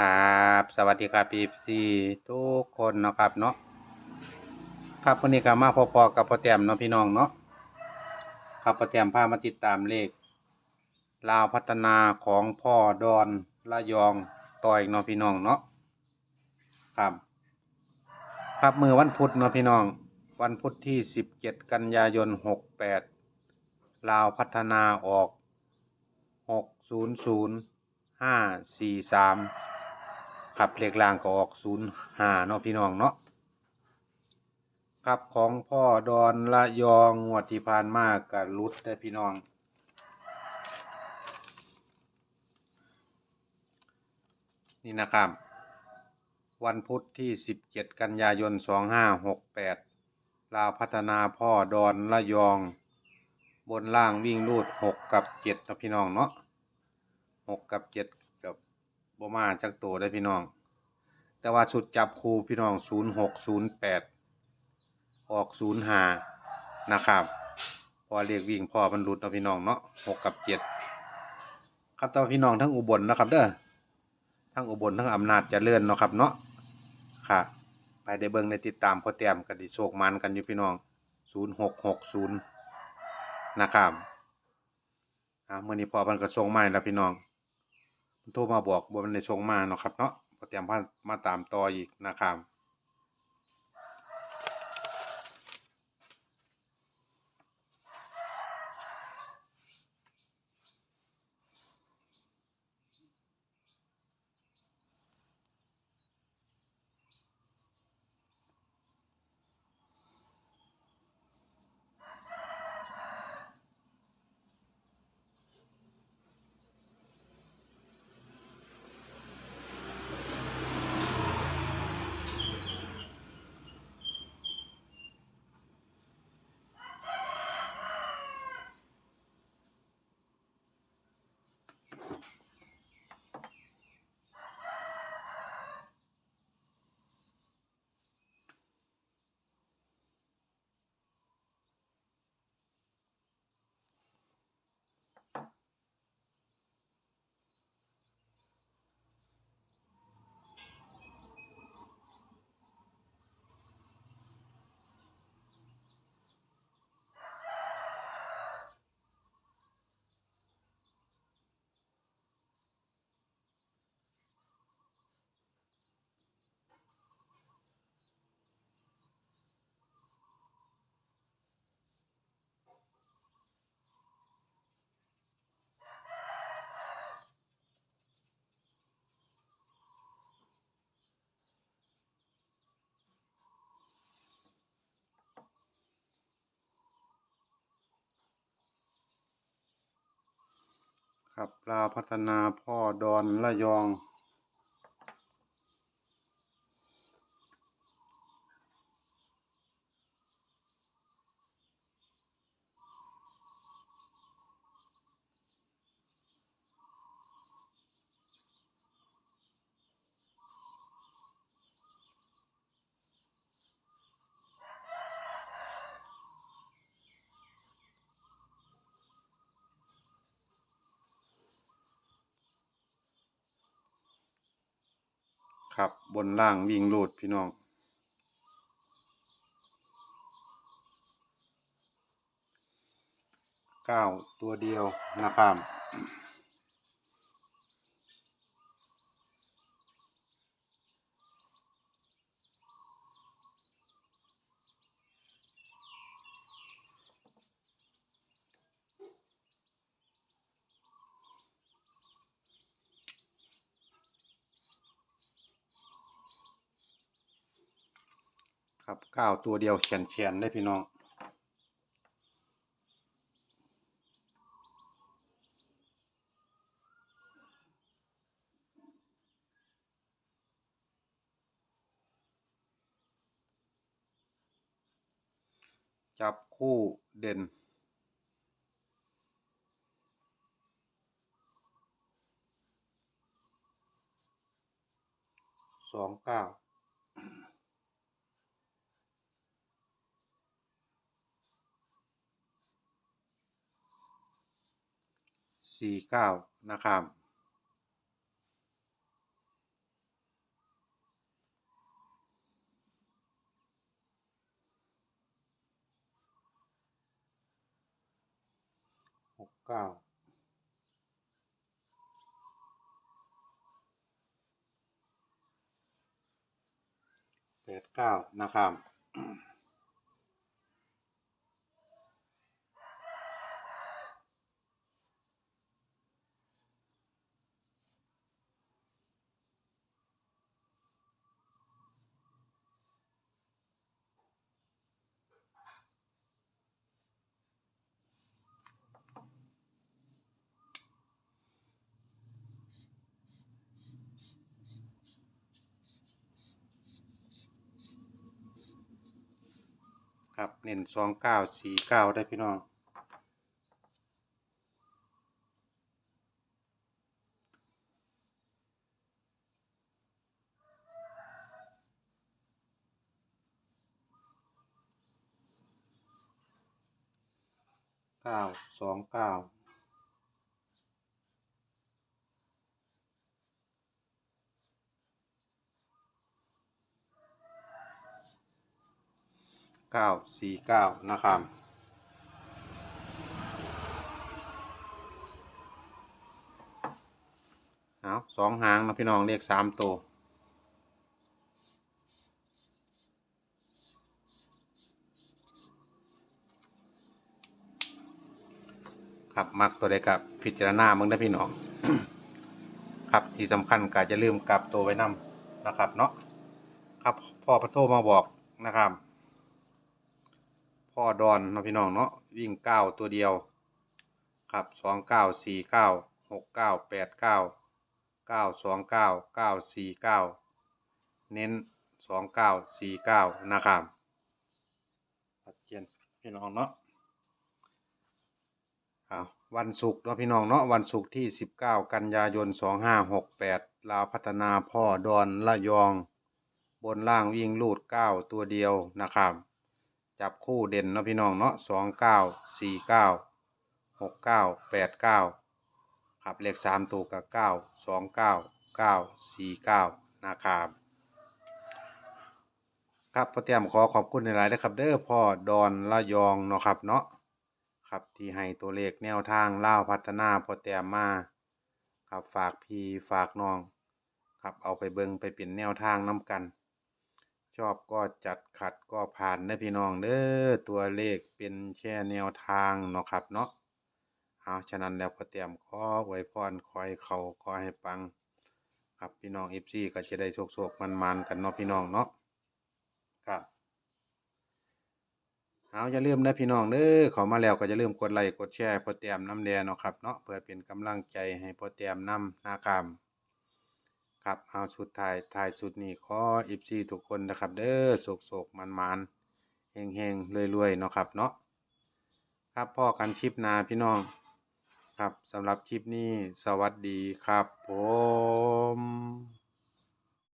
ครับ สวัสดีครับพีซีทุกคนนะครับเนาะครับวันนี้ก็มาพอๆกับพ่อแต้มเนาะพี่น้องเนาะครับพ่อแต้มพามาติดตามเลขลาวพัฒนาของพ่อดอนละยองต่อยเนาะพี่น้องเนาะครับ ครับมือวันพุธเนาะพี่น้อง วันพุธที่17กันยายน68ลาวพัฒนาออก600 543 ครับเลขล่างก็ออก05เนาะพี่น้องเนาะครับของพ่อดอนละยองงวดที่ผ่านมากกับรุดได้พี่น้อง นี่นะครับ วันพุธที่ 17 กันยายน 2568 ลาวพัฒนาพ่อดอนละยอง บนล่างวิ่งรูด 6 กับ7นะพี่น้องเนาะ6 กับ 7 บ่มาจักตัวได้พี่น้อง แต่ว่าสุดจับคูพี่น้อง0608ออก05นะครับพอเรียกวิ่งพอมันรุดเนาะพี่น้องเนาะ6กับ7ครับต่ว่าพี่น้องทั้งอุบลนะครับ เด้อทั้งอุบลทั้งอำนาจจะเจริญเนาะครับเนาะค่ะ ไปได้เบิ่งในติดตามพอแต้มกันดิโชคมันกันอยู่พี่น้อง0660นะครับอ่ามื้อนี้พอมันก็ส่งมาให้แล้วพี่น้อง โทรมาบอกบ่มันได้ส่งมาเนาะครับเนาะพอแต้มพามาตามต่ออีกนะครับ ครับลาพัฒนาพ่อดอนละยอง ครับบนล่างวิ่งรูดพี่น้อง เก้าตัวเดียวนะครับ ครับเก้าตัวเดียวเขียนเขียนได้พี่น้องจับคู่เด่น สองเก้า สี่เก้านะครับหกเก้าแปดเก้านะครับ ครับ เน้นสองเก้าสี่เก้าได้พี่น้อง เก้าสองเก้า เก้าสี่เก้านะครับเอาสองหางนะพี่น้องเรียกสามตัวครับมักตัวใดกับพิจารณามึงได้พี่น้อง ครับที่สำคัญก็จะลืมกลับตัวไว้นำนะครับ เนาะครับพ่อพระโทมาบอกนะครับ พ่อดอนเนาะพี่น้องเนาะวิ่งเก้าตัวเดียวครับสองเก้าสี่เก้าหกเก้าแปดเก้าเก้าสองเก้าเก้าสี่เก้าเน้นสองเก้าสี่เก้านะครับชัดเจนพี่น้องเนาะอ้าววันศุกร์เนาะพี่น้องเนาะวันศุกร์ที่19กันยายน2568ลาวพัฒนาพ่อดอนละยอง บนล่างวิ่งลูด9ตัวเดียวนะครับ จับคู่เด่นเนาะพี่น้องเนาะ29 49 69 89ครับเลข3ตัวกับ9 29 9 49นะครับครับพ่อเตรียมขอขอบคุณในหลายๆนะครับเด้อพ่อดอนละยองเนาะครับเนาะครับที่ให้ตัวเลขแนวทางเล่าพัฒนาพอแต้มมาครับฝากพี่ฝากน้อง ครับเอาไปเบิงไปเป็นแนวทางนํกัน ชอบก็จัดขัดก็ผ่านนะพี่น้องเด้อตัวเลขเป็นแค่แนวทางเนาะครับเนาะเอาฉะนั้นแล้วพอแต้มขอไว้พรคอยเขาขอให้ปัง ครับพี่น้อง FC ก็จะได้โชคๆมันๆกันเนาะพี่น้องเนาะครับเอาอย่าลืมนะพี่น้องเด้อเข้ามาแล้วก็อย่าลืมกดไลค์กดแชร์ให้พ่อแต้มน้ำแดงเนาะครับเนาะเพื่อเป็นกำลังใจให้พ่อแต้มนำนะครับ ครับเอาสุดท้ายท้ายสุดนี้ขออิฟซีทุกคนนะครับ เด้อโศกโศกมันมันเฮงเฮงรวยรวยๆเนาะครับเนาะครับพ่อกันคลิปนาพี่น้อง ครับสำหรับคลิปนี้สวัสดีครับผม